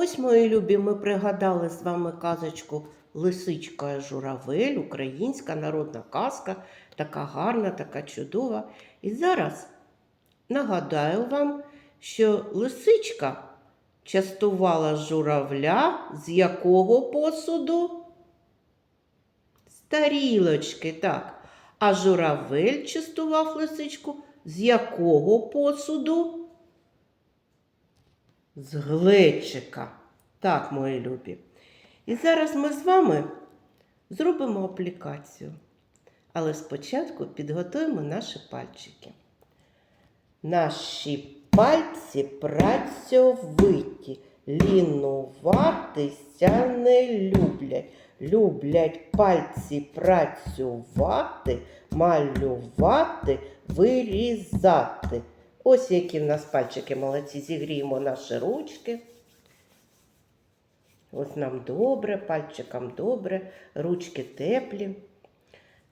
Ось, мої любі, ми пригадали з вами казочку Лисичка журавель, українська народна казка, така гарна, така чудова. І зараз нагадаю вам, що лисичка частувала журавля з якого посуду? З тарілочки, так. А журавель частував лисичку з якого посуду? З глечика. Так, мої любі. І зараз ми з вами зробимо аплікацію. Але спочатку підготуємо наші пальчики. Наші пальці працьовиті, лінуватися не люблять. Люблять пальці працювати, малювати, вирізати. Ось які в нас пальчики молодці. Зігріємо наші ручки. Ось нам добре, пальчикам добре, ручки теплі.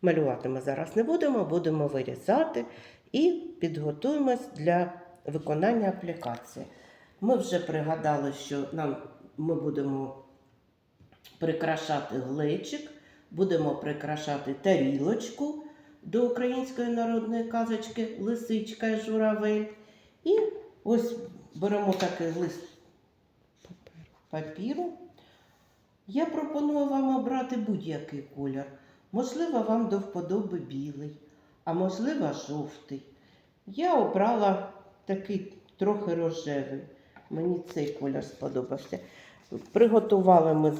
Малювати ми зараз не будемо, будемо вирізати і підготуємось для виконання аплікації. Ми вже пригадали, що нам ми будемо прикрашати глечик, будемо прикрашати тарілочку до української народної казочки Лисичка і журавель. І ось беремо такий лист папіру. Я пропоную вам обрати будь-який колір. Можливо, вам до вподоби білий, а можливо, жовтий. Я обрала такий трохи рожевий. Мені цей колір сподобався. Приготували ми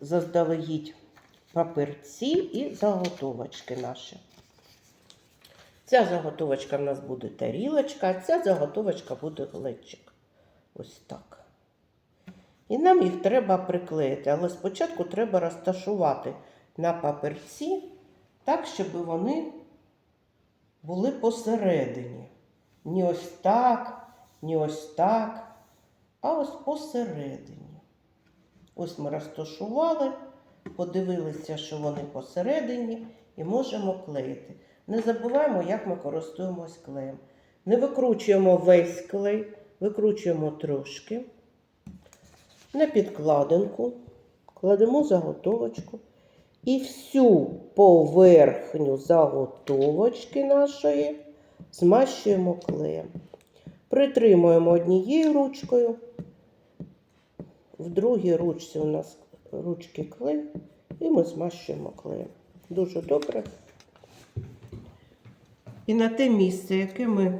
заздалегідь папірці і заготовочки наші. Ця заготовочка в нас буде тарілочка, а ця заготовочка буде глечик. Ось так. І нам їх треба приклеїти, але спочатку треба розташувати на папірці так, щоб вони були посередині. Ні ось так, ні ось так, а ось посередині. Ось ми розташували, подивилися, що вони посередині, і можемо клеїти. Не забуваємо, як ми користуємось клеєм. Не викручуємо весь клей, викручуємо трошки. На підкладинку кладемо заготовочку і всю поверхню заготовочки нашої змащуємо клеєм. Притримуємо однією ручкою. В другій ручці у нас ручки клей, і ми змащуємо клеєм. Дуже добре. І на те місце, яке ми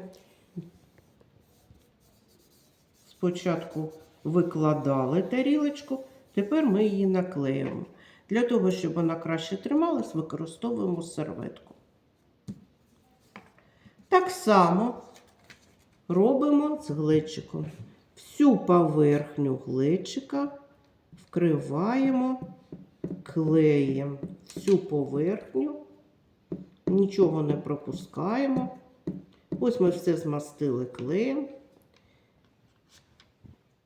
спочатку викладали тарілочку, тепер ми її наклеїмо. Для того, щоб вона краще трималась, використовуємо серветку. Так само робимо з глечиком. Всю поверхню глечика вкриваємо клеєм. Всю поверхню, нічого не пропускаємо. Ось ми все змастили клеєм.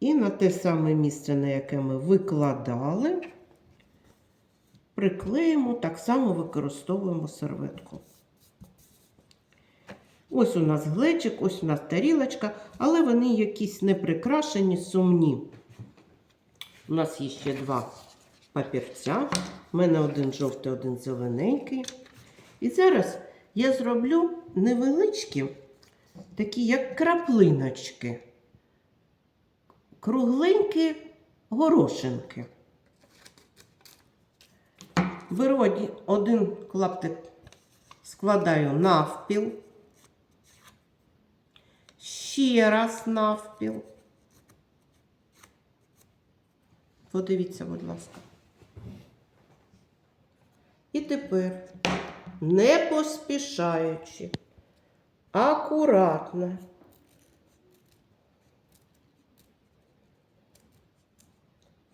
І на те саме місце, на яке ми викладали, приклеїмо, так само використовуємо серветку. Ось у нас глечик, ось у нас тарілочка, але вони якісь не прикрашені, сумні. У нас є ще два папірця. У мене один жовтий, один зелененький. І зараз я зроблю невеличкі, такі як краплиночки кругленькі горошинки. Беру один клаптик, складаю навпіл, ще раз навпіл. Подивіться, будь ласка. І тепер, не поспішаючи, акуратно.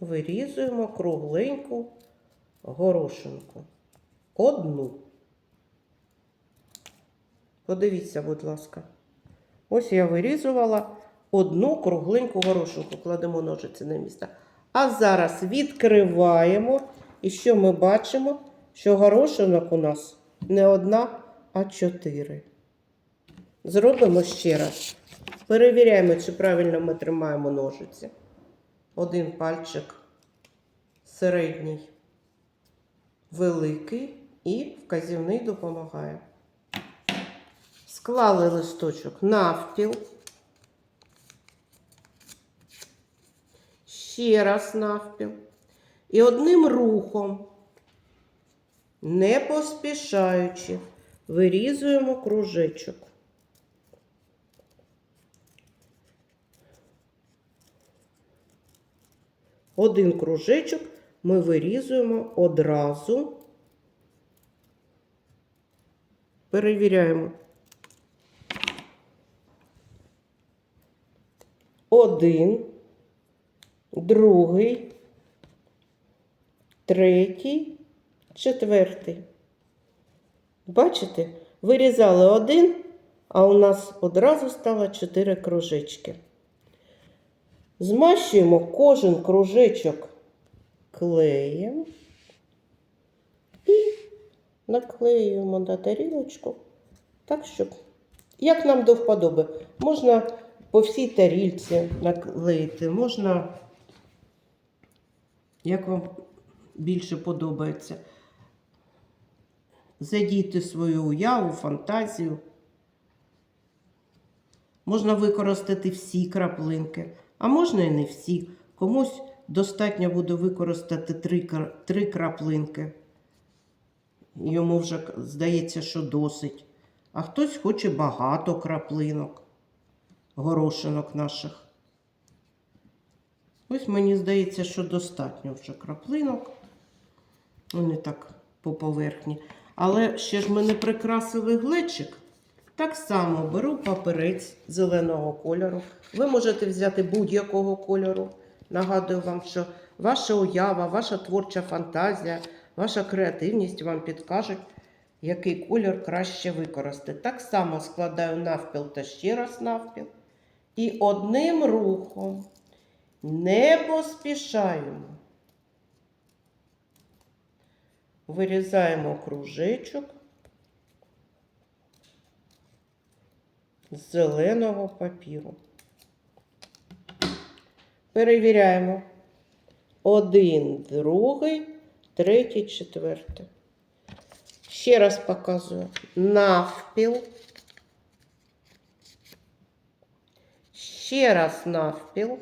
вирізуємо кругленьку горошинку. Одну. Подивіться, будь ласка. Ось я вирізувала одну кругленьку горошинку. Кладемо ножиці на місце. А зараз відкриваємо. І що ми бачимо? Що горошинок у нас не одна, а чотири. Зробимо ще раз. Перевіряємо, чи правильно ми тримаємо ножиці. один пальчик середній, великий і вказівний допомагає. Склали листочок навпіл. Ще раз навпіл. І одним рухом, не поспішаючи, вирізуємо кружечок. Один кружечок ми вирізуємо одразу. Перевіряємо. Один, другий, третій, четвертий. Бачите, вирізали один, а у нас одразу стало чотири кружечки. Змащуємо кожен кружечок клеєм і наклеюємо на тарілочку так, щоб, як нам до вподоби, можна по всій тарілці наклеїти, можна, як вам більше подобається, задійте свою уяву, фантазію. Можна використати всі краплинки, а можна і не всі. Комусь достатньо буде використати три, три краплинки. Йому вже здається, що досить. А хтось хоче багато краплинок, горошинок наших. Ось мені здається, що достатньо вже краплинок. Вони так по поверхні. Але ще ж ми не прикрасили глечик. Так само беру паперець зеленого кольору. Ви можете взяти будь-якого кольору. Нагадую вам, що ваша уява, ваша творча фантазія, ваша креативність вам підкажуть, який колір краще використати. Так само складаю навпіл та ще раз навпіл. І одним рухом не поспішаємо. Вирізаємо кружечок з зеленого папіру. Перевіряємо. Один, другий, третій, четвертий. Ще раз показую. Навпіл. Ще раз навпіл.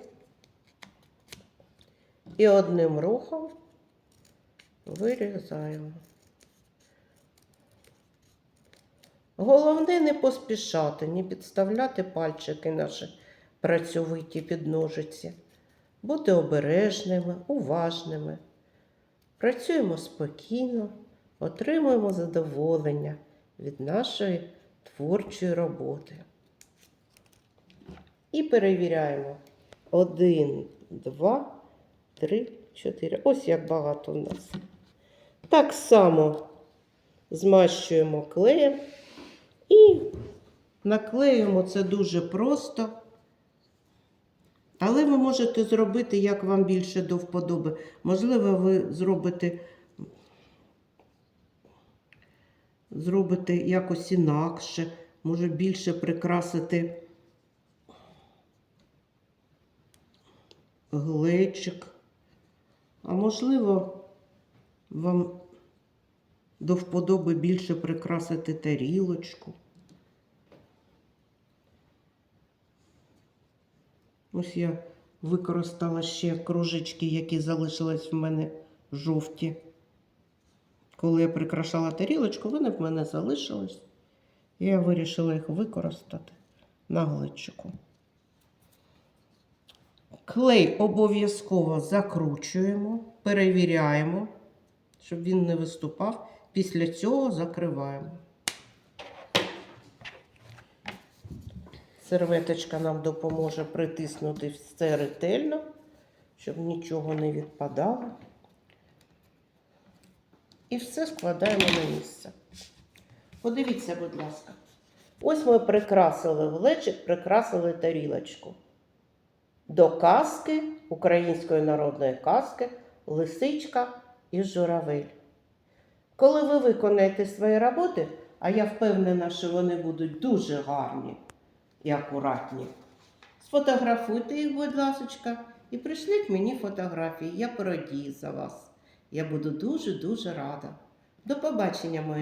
І одним рухом вирізаємо. Головне не поспішати, не підставляти пальчики наші працьовиті під ножиці. Бути обережними, уважними. Працюємо спокійно, отримуємо задоволення від нашої творчої роботи. І перевіряємо. Один, два, три, чотири. Ось як багато в нас. Так само змащуємо клеєм і наклеюємо це дуже просто. Але ви можете зробити, як вам більше до вподоби. Можливо, ви зробите, зробите якось інакше, може більше прикрасити глечик. А можливо, вам до вподоби більше прикрасити тарілочку. Ось я використала ще кружечки, які залишились в мене жовті. Коли я прикрашала тарілочку, вони в мене залишились. Я вирішила їх використати на глечику. Клей обов'язково закручуємо, перевіряємо, щоб він не виступав. Після цього закриваємо. Серветочка нам допоможе притиснути все ретельно, щоб нічого не відпадало. І все складаємо на місце. Подивіться, будь ласка. Ось ми прикрасили глечик, прикрасили тарілочку. До казки, української народної казки, лисичка і журавель. Коли ви виконаєте свої роботи, а я впевнена, що вони будуть дуже гарні і акуратні, сфотографуйте їх, будь ласка, і прийшліть мені фотографії. Я порадію за вас. Я буду дуже-дуже рада. До побачення, мої